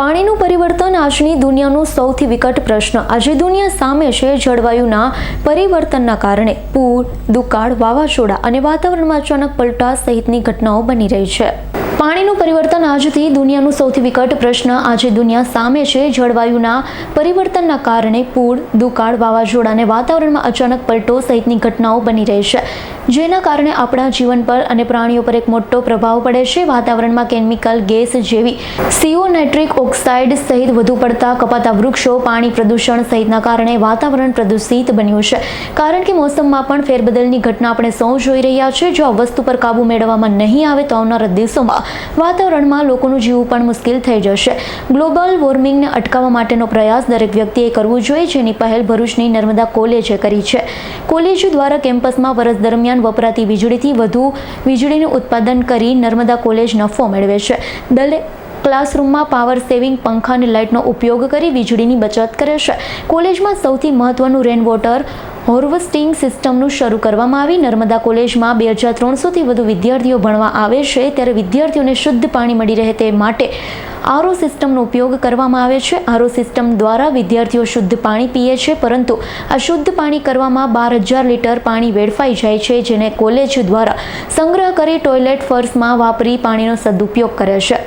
પાણીનું પરિવર્તન આજની દુનિયાનો સૌથી વિકટ પ્રશ્ન. આજે દુનિયા સામે છે જળવાયુના પરિવર્તનના કારણે. પૂર, દુકાળ, વાવાઝોડા અને વાતાવરણમાં અચાનક પલટા સહિતની ઘટનાઓ બની રહી છે. પાણીનું પરિવર્તન આજથી દુનિયાનું સૌથી વિકટ પ્રશ્ન. આજે દુનિયા સામે છે. જળવાયુના પરિવર્તનના કારણે પૂર, દુકાળ, વાવાઝોડા અને વાતાવરણમાં અચાનક પલટો સહિતની ઘટનાઓ બની રહી છે. જેના કારણે આપણા જીવન પર અને પ્રાણીઓ પર એક મોટો પ્રભાવ પડે છે. વાતાવરણમાં કેમિકલ, ગેસ જેવી સીઓ નાઇટ્રિક ઓક્સાઇડ સહિત વધુ પડતા કપાતા વૃક્ષો, પાણી પ્રદૂષણ સહિતના કારણે વાતાવરણ પ્રદૂષિત બન્યું છે. કારણ કે મોસમમાં પણ ફેરબદલની ઘટના આપણે સૌ જોઈ રહ્યા છે જો આ વસ્તુ પર કાબુ મેળવવામાં નહીં આવે તો આવનારા દિવસોમાં વાતાવરણમાં લોકોનું જીવવું પણ મુશ્કેલ થઈ જશે. ગ્લોબલ વોર્મિંગને અટકાવવા માટેનો પ્રયાસ દરેક વ્યક્તિએ કરવો જોઈએ, જેની પહેલ ભરૂચની નર્મદા કોલેજે કરી છે. કોલેજ દ્વારા કેમ્પસમાં વર્ષ દરમિયાન વપરાતી વીજળીથી વધુ વીજળીનું ઉત્પાદન કરી નર્મદા કોલેજ નફો મેળવે છે. દલે ક્લાસરૂમમાં પાવર સેવિંગ પંખા અને લાઇટનો ઉપયોગ કરી વીજળીની બચત કરે છે. કોલેજમાં સૌથી મહત્વનું રેન વોટર હોર્વસ્ટિંગ સિસ્ટમનું શરૂ કરવામાં આવી. નર્મદા કોલેજમાં બે હજાર ત્રણસોથી વધુ વિદ્યાર્થીઓ ભણવા આવે છે. ત્યારે વિદ્યાર્થીઓને શુદ્ધ પાણી મળી રહે તે માટે આરો સિસ્ટમનો ઉપયોગ કરવામાં આવે છે. આરો સિસ્ટમ દ્વારા વિદ્યાર્થીઓ શુદ્ધ પાણી પીએ છે, પરંતુ આ શુદ્ધ પાણી કરવામાં બાર હજાર લીટર પાણી વેડફાઈ જાય છે, જેને કોલેજ દ્વારા સંગ્રહ કરી ટોયલેટ ફર્સમાં વાપરી પાણીનો સદુપયોગ કરે છે.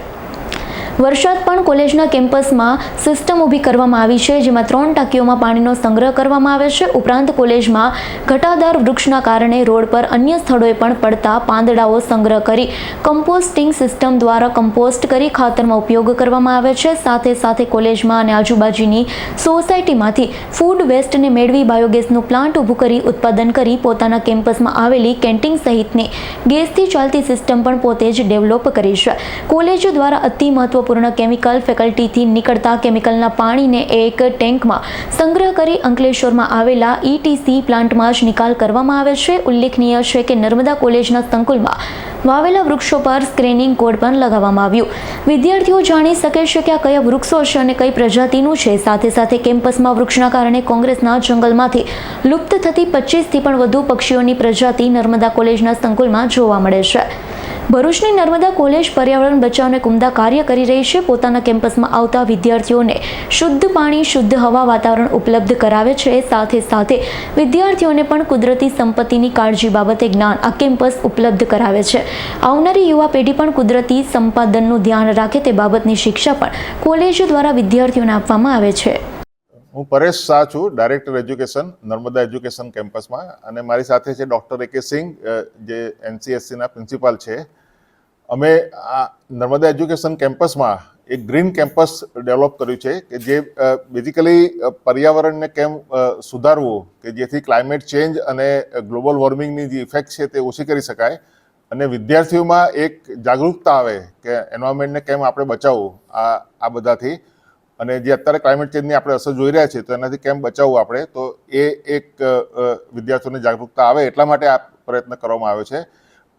વરસાદ પણ કોલેજના કેમ્પસમાં સિસ્ટમ ઊભી કરવામાં આવી છે, જેમાં ત્રણ ટાંકીઓમાં પાણીનો સંગ્રહ કરવામાં આવે છે. ઉપરાંત કોલેજમાં ઘટાદાર વૃક્ષના કારણે રોડ પર અન્ય સ્થળોએ પણ પડતા પાંદડાઓ સંગ્રહ કરી કમ્પોસ્ટિંગ સિસ્ટમ દ્વારા કમ્પોસ્ટ કરી ખાતરમાં ઉપયોગ કરવામાં આવે છે. સાથે સાથે કોલેજમાં અને આજુબાજુની સોસાયટીમાંથી ફૂડ વેસ્ટને મેળવી બાયોગેસનું પ્લાન્ટ ઊભું કરી ઉત્પાદન કરી પોતાના કેમ્પસમાં આવેલી કેન્ટીન સહિતની ગેસથી ચાલતી સિસ્ટમ પણ પોતે જ ડેવલપ કરી છે. કોલેજ દ્વારા અતિ મહત્વપૂર્ણ કેમિકલ ફેકલ્ટીથી નીકળતા કેમિકલના પાણીને એક ટેન્કમાં સંગ્રહ કરી અંકલેશ્વરમાં આવેલા ઈટીસી પ્લાન્ટમાં જ નિકાલ કરવામાં આવે છે. ઉલ્લેખનીય છે કે નર્મદા કોલેજના સંકુલમાં વાવેલા વૃક્ષો પર સ્ક્રીનિંગ કોડ પણ લગાવવામાં આવ્યું. વિદ્યાર્થીઓ જાણી શકે છે કે આ કયા વૃક્ષો છે અને કઈ પ્રજાતિનું છે. સાથે સાથે કેમ્પસમાં વૃક્ષના કારણે કોંગ્રેસના જંગલમાંથી લુપ્ત થતી પચીસથી પણ વધુ પક્ષીઓની પ્રજાતિ નર્મદા કોલેજના સંકુલમાં જોવા મળે છે. ભરૂચની નર્મદા કોલેજ પર્યાવરણ બચાવને ઉમદા કાર્ય કરી રહી છે. પોતાના કેમ્પસમાં આવતા વિદ્યાર્થીઓને શુદ્ધ પાણી, શુદ્ધ હવા વાતાવરણ ઉપલબ્ધ કરાવે છે. સાથે સાથે વિદ્યાર્થીઓને પણ કુદરતી સંપત્તિની કાળજી બાબતે જ્ઞાન આ કેમ્પસ ઉપલબ્ધ કરાવે છે. આવનારી યુવા પેઢી પણ કુદરતી સંપાદનનું ધ્યાન રાખે તે બાબતની શિક્ષા પણ કોલેજ દ્વારા વિદ્યાર્થીઓને આપવામાં આવે છે. હું પરેશ શાહ છું ડાયરેક્ટર એજ્યુકેશન નર્મદા એજ્યુકેશન કેમ્પસમાં અને મારી સાથે છે ડૉક્ટર એ કે સિંઘ જે એનસીએસસીના પ્રિન્સિપાલ છે. અમે આ નર્મદા એજ્યુકેશન કેમ્પસમાં એક ગ્રીન કેમ્પસ ડેવલપ કર્યું છે કે જે બેઝિકલી પર્યાવરણને કેમ સુધારવું કે જેથી ક્લાઇમેટ ચેન્જ અને ગ્લોબલ વોર્મિંગની જે ઇફેક્ટ છે તે ઓછી કરી શકાય. અને વિદ્યાર્થીઓમાં એક જાગૃતતા આવે કે એન્વાયરમેન્ટને કેમ આપણે બચાવવું આ આ બધાથી. અને જે અત્યારે ક્લાઇમેટ ચેન્જની આપણે અસર જોઈ રહ્યા છીએ તો એનાથી કેમ બચાવવું આપણે? તો એ એક વિદ્યાર્થીઓને જાગૃતતા આવે એટલા માટે આ પ્રયત્ન કરવામાં આવ્યો છે.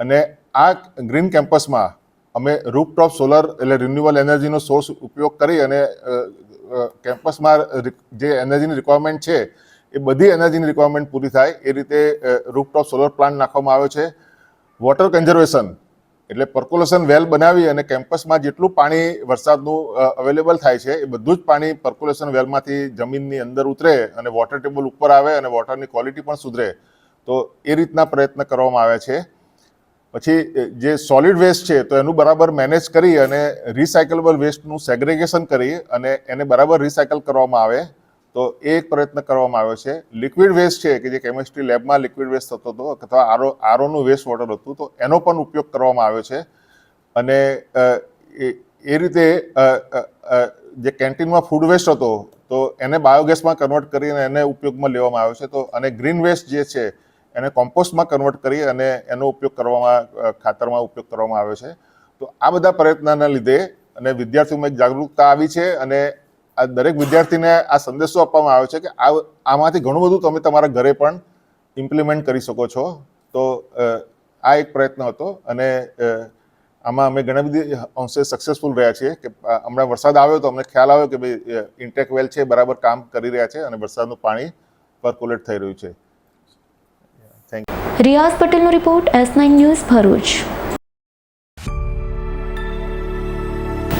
અને આ ગ્રીન કેમ્પસમાં અમે રૂપટોપ સોલર એટલે રિન્યુઅલ એનર્જીનો સોર્સ ઉપયોગ કરી અને કેમ્પસમાં જે એનર્જીની રિક્વાયરમેન્ટ છે, એ બધી એનર્જીની રિક્વાયરમેન્ટ પૂરી થાય એ રીતે રૂપટોપ સોલર પ્લાન્ટ નાખવામાં આવ્યો છે. વોટર કન્ઝર્વેશન એટલે પર્ક્યુલેશન વેલ બનાવી અને કેમ્પસમાં જેટલું પાણી વરસાદનું અવેલેબલ થાય છે, એ બધું જ પાણી પર્ક્યુલેશન વેલમાંથી જમીનની અંદર ઉતરે અને વોટર ટેબલ ઉપર આવે અને વોટરની ક્વોલિટી પણ સુધરે. તો એ રીતના પ્રયત્ન કરવામાં આવે છે. પછી જે સોલિડ વેસ્ટ છે, તો એનું બરાબર મેનેજ કરી અને રિસાયકલેબલ વેસ્ટનું સેગ્રેગેશન કરી અને એને બરાબર રિસાયકલ કરવામાં આવે. તો એ એક પ્રયત્ન કરવામાં આવ્યો છે. લિક્વિડ વેસ્ટ છે કે જે કેમિસ્ટ્રી લેબમાં લિક્વિડ વેસ્ટ થતો હતો અથવા આરો, આરોનું વેસ્ટ વોટર હતું, તો એનો પણ ઉપયોગ કરવામાં આવ્યો છે. અને એ રીતે જે કેન્ટીનમાં ફૂડ વેસ્ટ હતો, તો એને બાયોગેસમાં કન્વર્ટ કરીને એને ઉપયોગમાં લેવામાં આવ્યો છે. તો અને ગ્રીન વેસ્ટ જે છે, એને કોમ્પોસ્ટમાં કન્વર્ટ કરી અને એનો ઉપયોગ કરવામાં ખાતરમાં ઉપયોગ કરવામાં આવ્યો છે. તો આ બધા પ્રયત્નના લીધે અને વિદ્યાર્થીઓમાં એક જાગૃતતા આવી છે અને આ દરેક વિદ્યાર્થીને આ સંદેશો આપવામાં આવ્યો છે કે આ આમાંથી ઘણું બધું તમે તમારા ઘરે પણ ઇમ્પ્લિમેન્ટ કરી શકો છો. તો આ એક પ્રયત્ન હતો અને આમાં અમે ઘણા બધી અંશે સક્સેસફુલ રહ્યા છીએ કે હમણાં વરસાદ આવ્યો તો અમને ખ્યાલ આવ્યો કે ભાઈ ઇન્ટેક વેલ છે, બરાબર કામ કરી રહ્યા છે અને વરસાદનું પાણી પર્કોલેટ થઈ રહ્યું છે. થેન્ક યુ રિયાઝ પટેલનો report S nine news Bharuch.